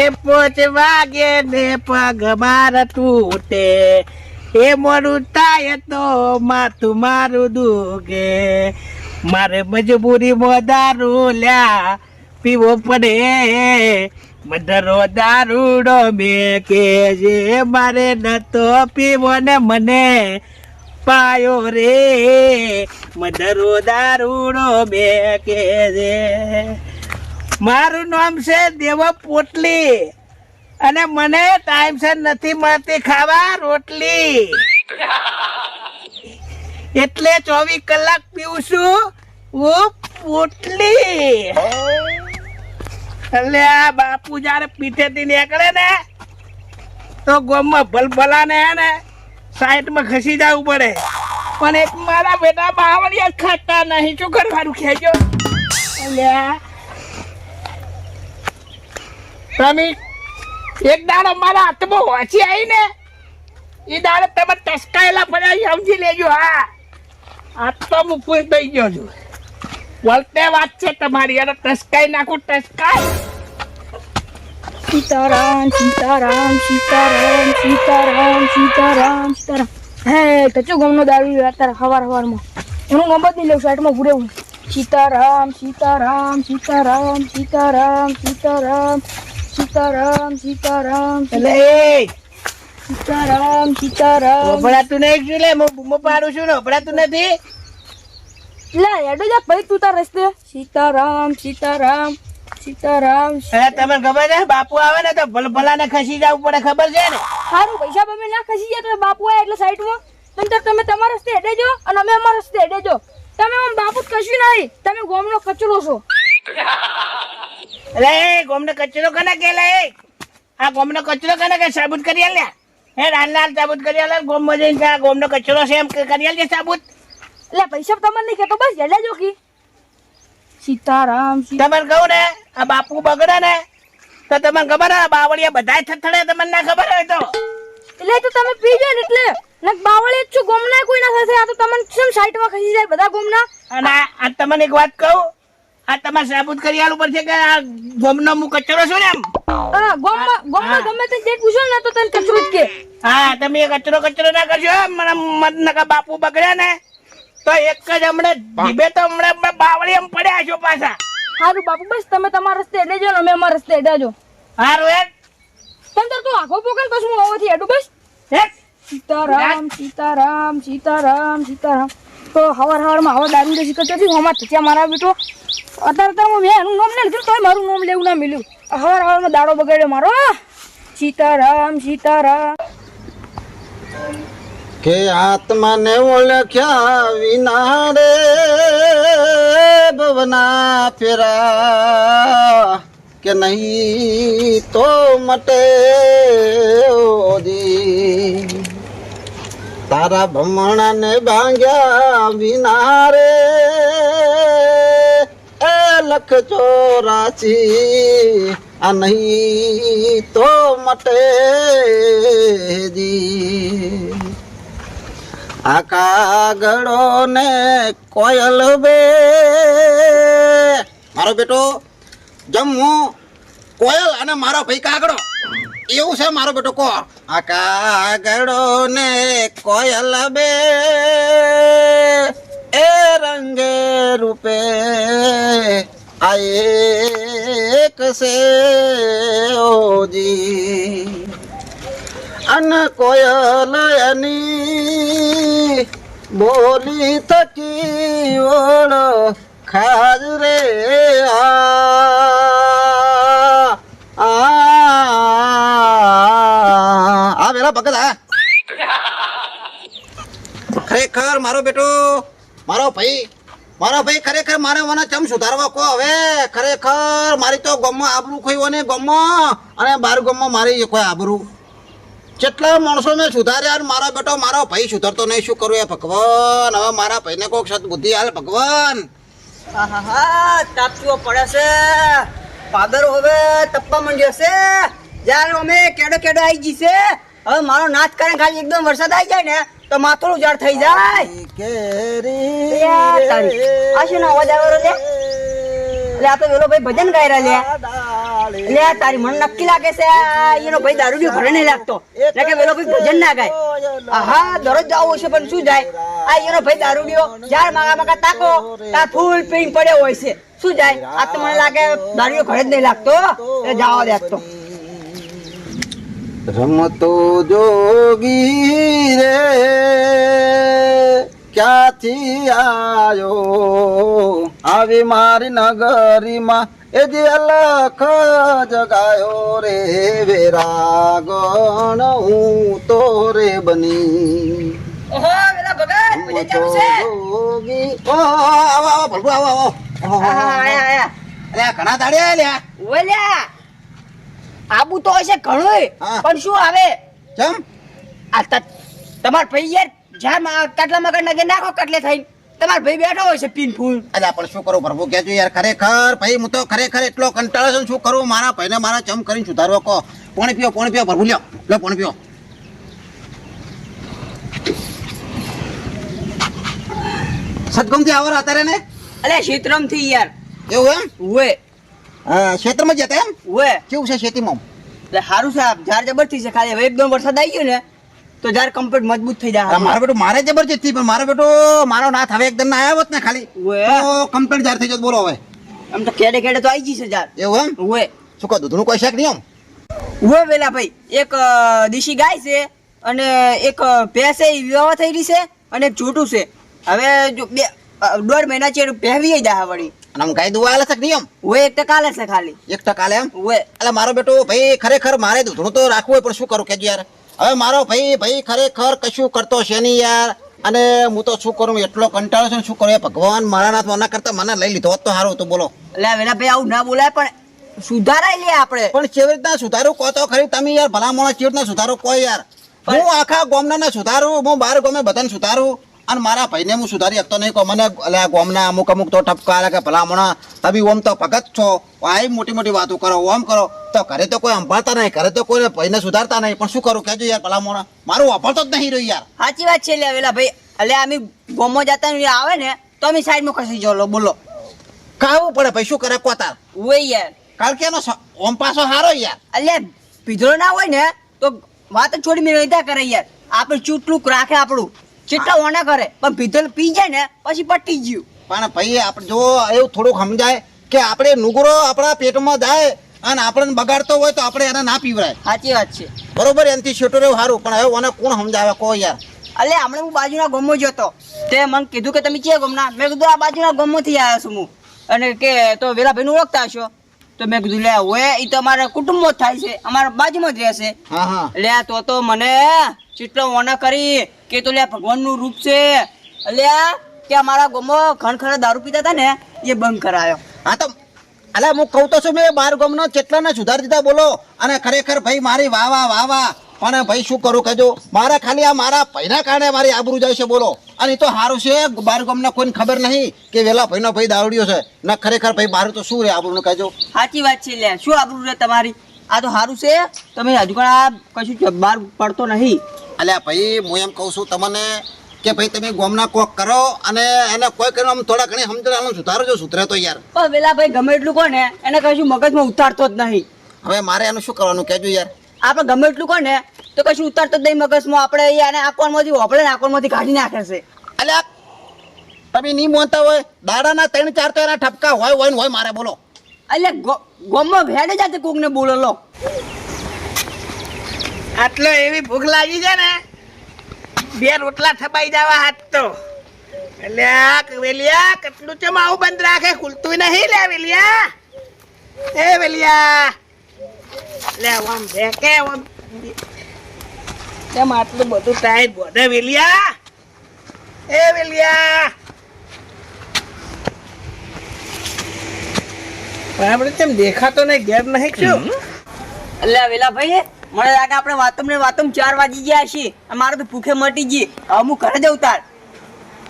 એ પોચ વાગે ને પગ માર તૂટે. એ મોડું થાય તો માથું મારું દુગે મારે મજબૂરીમાં દારૂ લ્યા પીવો પડે. મધરો દારૂડો બે કે જે મારે નતો પીવો ને મને પાયો રે. મધરો દારૂડો બે કે છે મારું નામ છે દેવ પોટલી. અને મને ટાઈમસર નથી મળતી ખાવા રોટલી. એટલે ચોવીસ કલાક પીવું છું હું પોટલી. એટલે આ બાપુ જયારે પીઠેથી નીકળે ને, તો ગોમમાં ભલભલાને હે ને, સાઈડમાં ખસી જવું પડે. પણ એક મારા બેટા બાવળિયા ખાતા નહીં. શું કરવાનું? ખેજો અલ્યા તમે એક દાડો મારા હાથમાં વાંચી આવી ને એ દાડે તમે ટસકાયેલા એ સમજી લેજો, હા. આ તો હું પૂરી થઈ ગયો છું. વળતે વાત છે તમારી, એને ટસકાઈ નાખું ટસકાઈ સીતારામ સીતારામ સીતારામ સીતારામ સીતારામ સીતારામ. હે કચો ગમનો દારૂ અત્યારે સવાર સવારમાં એનું જ નહીં લેવું, સાઈડમાં ભૂરે હું સીતારામ સીતારામ સીતારામ સીતારામ સીતારામ. સીતારામ સીતારામ એટલે એ. સીતારામ સીતારામ. વભડાતું નહીં લે? હું બૂમો પાડું છું ને વભડાતું નથી? લે હેડો જા ભાઈ તું તાર રસ્તે. સીતારામ સીતારામ સીતારામ. તમને ખબર છે? બાપુ આવે ને તો ભલભલાને ખસી જવું પડે ખબર છે ને? સારું પૈસા બમે ના ખસી જાય તો બાપુ આવે એટલે સાઈડમાં. તમે તો તમે તમારા રસ્તે હેડેજો અને અમે અમારા રસ્તે હેડેજો તમે આમ બાપુ કશું નહીં તમે ગોમનો કચરો છો. અરે ગોમનો કચરો કને કે લે આ ગોમનો કચરો કને કે સાબુત કરી આલે હે લાલ લાલ સાબુત કરી આલે ગોમ મજે કે આ ગોમનો કચરો છે એમ કે કરી આલે સાબુત? એટલે પૈસા તમને નહીં તો બસ હેડે જો કી સીતારામ સીતા તમને કહું ને આ બાપુ બગડે ને તો તમને ખબર હે બાવળિયા બધાય થથડે તમને ના ખબર હોય તો? એટલે તો તમે પી જાઓ ને એટલે. ને બાવળિયા છું ગોમના કોઈ ના સાથે. આ તો તમને શું સાઈડમાં ખસી જાય બધા ગોમના? અને આ આ તમને એક વાત કહું? આ તમારે સાબુત કરી આલું પડશે કે આ ગોમનો હું કચરો છું ને એમ? હા ગોમમાં ગોમમાં ગમે તે જે પૂછો ને તો તને કચરો જ કે. હા તમે એ કચરો કચરો ના કરજો મને મત નકા બાપુ બગડ્યા ને. તો એક જ હમણે જીભે તો હમણાં બાવળી એમ પડ્યા છો પાછા. સારું બાપુ બસ તમે તમારા રસ્તે એટલે જો ને અમે અમારા રસ્તે એટલે જો હારું એક તંતર તું આખો પોકન પછી હું આવથી હેડું બસ. એક સીતારામ સીતારામ સીતારામ સીતારામ. તો હવાર હવારમાં હવા દારૂ દેશી કરતો નથી હમણાં ત્યાં મારા બેટો. અત્યારે તો મેં એનું નામ નહીં લીધું તોય મારું નામ લેવું ના મળ્યું. હવાર હવારમાં દાડો બગાડ્યો મારો સીતારામ સીતારામ. કે આત્માને ઓળખ્યા વિના રે, ભવના ફેરા. કે નહીં તો મટે ઓજી. તારા ભમણાને ભાંગ્યા વિના રે એ લખ ચોરાસી. આ નહીં તો મટે આ કાગડો ને કોયલ બે. મારો બેટો જમવું કોયલ અને મારો ભાઈ કાગડો એવું છે મારો બેટો, કો. આ કાગડો ને કોયલ બે. એ રંગે રૂપે આ એક છે ઓજી અન કોયલ એની બોલી થકી ઓળ ખાજ રે આ. આ વેલા ભગત આ. ખરેખર મારો બેટો મારો ભાઈ મારો ભાઈ ખરેખર મારે મને ચમ સુધારવા કહો હવે? ખરેખર મારી તો ગમમાં આબરું ખોઈ ને ગમમાં અને બાર ગમમાં મારી કોઈ આબરું. જેટલા માણસો મેં સુધાર્યા અને મારો બેટો મારો ભાઈ સુધારતો નહીં. શું કરું એ ભગવાન? હવે મારા ભાઈને કોઈક સત બુદ્ધિ હાલ ભગવાન. તાપતીઓ પડે છે. પાદર હવે તપવા માંડ્યો છે. જ્યારે અમે કેડો કેડો આવી ગઈ છે હવે મારો નાચ કરે ખાલી એકદમ વરસાદ આવી જાય ને તો માથું ઉજાડ થઈ જાય. કેરી તારી. આ શેનો અવાજ આવે છે? એટલે આ તો પેલો ભાઈ ભજન રહ્યા લે લે તારી મન નક્કી લાગે છે એનો ભાઈ દારૂડિયો ઘરે નહીં લાગતો. એટલે કે પેલો ભાઈ ભજન ના ગાય. હા દરરોજ જવું છે, પણ શું જાય? આ એનો ભાઈ દારૂડિયો જાર માગા માગા તાકો તા ફૂલ પીન પડ્યો હોય છે. શું જાય? આ તો મને લાગે દારૂ ઘરે જ નહીં લાગતો એ જાવા દે રમતો જોગી રે. ક્યાંથી આયો? આવી મારી નગરીમાં એ જે અલખ જગાયો રે વેરાગણ હું તો રે બની. ઘણા લ્યા. ઓલ્યા આબુ તો હશે ઘણું. પણ શું આવે? ચમ? આ તમાર ભાઈ યાર જ્યાં કટલા મગર નગે નાખો કટલે થઈને. તમાર ભાઈ બેઠો હોય છે પીન ફૂલ. અલ્યા પણ શું કરું? પ્રભુ કહેજો યાર ખરેખર ભાઈ હું તો ખરેખર એટલો કંટાળો છું. શું કરું? મારા ભાઈને મારા ચમ કરીને સુધારવો કહો. પોણી પીઓ પોણી પીઓ પ્રભુ લ્યો. લો પોણી પીઓ. સદગમથી આવો અત્યારે ને? અરે થી યાર. એવું એમ? ઉવે. ક્ષેત્રમાં જતા એમ? ઉવે. કેવું છે ખેતીમાં એટલે સારું સાહેબ ઝાડ જબરથી છે ખાલી હવે એકદમ વરસાદ આવી ગયો ને તો જાર કમ્પ્લીટ મજબૂત થઈ જાય. મારો બેટો મારે જબરજસ્તથી પણ મારો બેટો મારો નાથ હવે એકદમ ના આવ્યો હોત ને ખાલી. તો કમ્પ્લીટ જાર થઈ જત બોલો હવે. આમ તો કેડે કેડે તો આવી જશે ઝાડ એવું એમ? ઓએ શું કહો દૂધનું કોઈ શેક નહીં આમ? ઉવે વેલા ભાઈ એક દેશી ગાય છે અને એક ભેંસ વિવાહ થઈ રહી છે અને એક છોટું છે. હવે જો બે દોઢ મહિના છે પહેવી જાય વળી. અને આમ ગાય દુવા આલે છે નહીં આમ? એક ટકા લે છે ખાલી. એક ટકા લે એમ? ઉવે એટલે મારો બેટો ભાઈ ખરેખર મારે દૂધનું તો રાખવું હોય પણ શું કરું કે યાર. હવે મારો ભાઈ ભાઈ ખરેખર કશું કરતો છે નહીં યાર. અને હું તો શું કરું એટલો કંટાળો છું શું કરું? ભગવાન મારા નાથ મના કરતા મને લઈ લીધો. તો સારું તો બોલો. એટલે વેલા ભાઈ આવું ના બોલાય પણ સુધારાય લે આપણે. પણ કેવી રીતના સુધારું? કહો તો ખરી તમે યાર ભલા માણસ કેવી રીતના સુધારો? કહો યાર. હું આખા ગામના સુધારું હું બાર ગામે બધાને સુધારું. અને મારા ભાઈને હું સુધારી શકતો નહીં. કહો મને એટલે ગોમના અમુક અમુક તો ઠપકા કે ભલા માણસ તમે ઓમ તો ભગત છો. આ મોટી મોટી વાતો કરો ઓમ કરો. તો ઘરે તો કોઈ સંભાળતા નહીં ઘરે તો કોઈ ભાઈને સુધારતા નહીં. પણ શું કરું? કહેજો યાર ભલા માણસ મારું વાપરતો જ નહીં રહ્યું યાર. સાચી વાત છે લે વેલા ભાઈ. એટલે અમે ગોમો જતા આવે ને તો અમે સાઈડમાં ખસી જો બોલો. કાવું પડે ભાઈ શું કરે કોતા હોય યાર. કારણ કે એનો ઓમ પાછો હારો યાર. એટલે પીધરો ના હોય ને તો વાત છોડી મેં નહીં કરે યાર. આપણે ચૂંટલું રાખે આપણું. ચેટલા ઓના કરે. પણ પીધલ પી જાય ને પછી પટી ગયું. પણ ભાઈ આપણે જો એવું થોડુંક સમજાય કે આપણે નુગરો આપણા પેટમાં જાય અને આપણને બગાડતો હોય તો આપણે એને ના પીવરાય. સાચી વાત છે. બરોબર એનથી છોટો રહેવું સારું પણ હવે ઓને કોણ સમજાવે? કહો યાર. અલે હમણાં હું બાજુના ગોમો જતો. તે મને કીધું કે તમે ક્યાં ગમના? મેં કીધું આ બાજુના ગમોથી આવ્યો છું હું. અને કે તો વેલા ભાઈને ઓળખતા હશો? તો મેં કીધું લે હોય એ તો અમારા કુટુંબમાં જ થાય છે. અમારા બાજુમાં જ રહેશે. લે તો તો મને ચેટલો ઓના કરી કે તો લે ભગવાનનું રૂપ છે. લે કે અમારા ગોમો ખણખણ દારૂ પીતા હતા ને એ બંધ કરાયો. હા તો અલે હું કહું તો છું મેં બાર ગોમનો કેટલાને સુધાર દીધા બોલો. અને ખરેખર ભાઈ મારી વાહ વાહ વાહ વાહ. પણ ભાઈ શું કરું કહેજો મારે ખાલી આ મારા ભાઈના કારણે મારી આબરૂ જાય છે બોલો. અને તો સારું છે બાર ગામના કોઈને ખબર નહીં કે વેલા ભાઈનો ભાઈ દાવડીયો છે. ના ખરેખર ભાઈ બહાર તો શું રે આપણું કહેજો. સાચી વાત છે લે શું આબરૂ રે તમારી? આ તો સારું છે તમે હજુ પણ આ કશું બહાર પડતો નહીં. અલ્યા ભાઈ હું એમ કહું છું તમને કે ભાઈ તમે ગોમના કોક કરો અને એને કોઈ કરીને આમ થોડા ઘણી સમજણ આમ સુધારો જો સુધરે તો યાર. પણ વેલા ભાઈ ગમે એટલું કોને એને કશું મગજમાં ઉતારતો જ નહીં. હવે મારે એનું શું કરવાનું કહેજો યાર. આપણે ગમે એટલું કોને તો કશું ઉતારતો જ નહીં મગજમાં. આપણે આને આંકવામાંથી હોપળે ને આંકવામાંથી કાઢી નાખે છે. એટલે તમે નહીં મોનતા હોય દાડાના ત્રણ ચાર તો એના ઠપકા હોય હોય ને હોય મારે બોલો. એટલે ગોમમાં ભેડે જાતે કોકને બોલો લો. આટલો એવી ભૂખ લાગી છે ને બે રોટલા થપાઈ જવા હાથ તો. એટલે આ વેલિયા કેટલું ચમ આવું બંધ રાખે? ખુલતું નહીં લે વેલિયા. એ વેલિયા. લે આમ ભેકે આમ કેમ આટલું બધું ટાઈટ બોધે વેલિયા. એ વેલિયા. પણ આપણે કેમ દેખાતો નહીં ઘેર નહીં શું એટલે વેલા ભાઈ મને લાગે આપણે વાતમ ને વાતમ ચાર વાગી ગયા છીએ. મારે તો ભૂખે મટી ગઈ. હવે હું ઘરે જઉં તાર.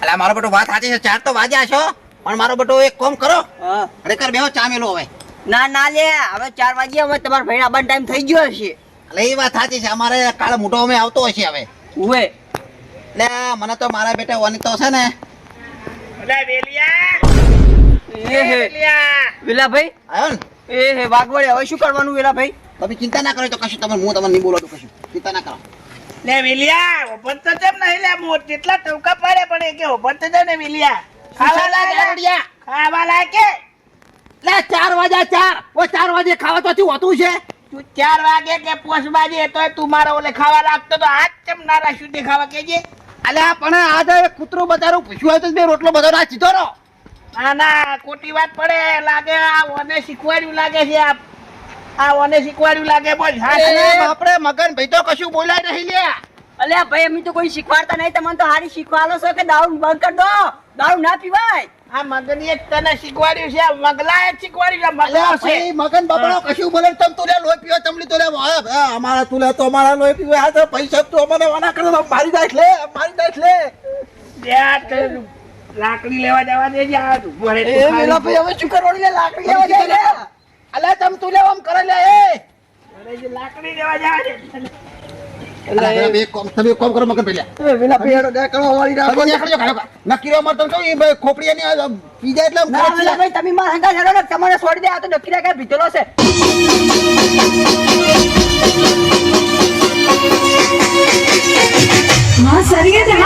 એટલે મારો બેટો વાત સાચી છે. ચાર તો વાગ્યા છો. પણ મારો બેટો એક કોમ કરો. હા. ખરેખર બેહો ચામેલો હવે. ના ના લે હવે ચાર વાગ્યા હવે તમારા ભાઈ આબાન ટાઈમ થઈ ગયો હશે. એટલે એ વાત સાચી છે. અમારે કાળ મોટો અમે આવતો હશે હવે. ઉવે. એટલે મને તો મારા બેટા વાની તો છે ને. અલા વેલિયા. એ હે. વેલિયા. વેલા ભાઈ આવ્યો ને? એ હે વાઘવડે હવે શું કરવાનું વેલા ભાઈ તમે ચિંતા ના કરો તો કશું તમે હું તમને નહીં બોલો તો કશું. ચિંતા ના કરો. લે વેલિયા ઓપન તો કેમ નહીં. લે મોટ જેટલા ટવકા પાડે પડે કે ઓપન તો ને વેલિયા. ખાવા લાગે ખાવા લાગે લે ચાર વાગ્યા ચાર. ઓ ચાર વાજે ખાવા તો શું હોતું છે. તું ચાર વાગે કે પોસ વાગે તો તું મારો ઓલે ખાવા લાગતો તો આજ કેમ નારા સુધી ખાવા કેજે અલે પણ આજે કૂતરું બજારું પૂછ્યું હોય તો બે રોટલો બધો ના સીધો રહો. ના ના ખોટી વાત પડે. લાગે આ ઓને શીખવાડ્યું લાગે છે આ આ ઓને શીખવાડ્યું લાગે બોલ. હા આપણે મગન ભાઈ તો કશું બોલાય નહીં લે. અલ્યા ભાઈ અમે તો કોઈ શીખવાડતા નહીં. તમને તો હારી શીખવાડો છો કે દારૂ બંધ કરી દો. દારૂ ના પીવાય. આ મગની જ તને શીખવાડ્યું છે મગલાએ શીખવાડ્યું છે મગલા છે મગન બાપડો કશું બોલે તમ તું લે લોહી પીવે તમલી તો લે વાહ, વાહ, અમારા તું લે તો અમારા લોહી પીવે આ તો પૈસા તો અમને વાના કરે તો મારી જાય લે મારી જાય લે. લાકડી લેવા જવા આ ભરે એ મેલા ભાઈ હવે શું કરવાનું લે લાકડી લેવા જાય અલ્યા તમ તું લે આમ કરે લે એ. લાકડી લેવા જવા એટલે એક તમે એક કરો મગન નક્કી રહ્યો માર ખોપડી ની પીજા એટલે ભાઈ તમે માર હંગા ને તમારે છોડી દે તો નક્કી રાખે ભીતેલો છે. છે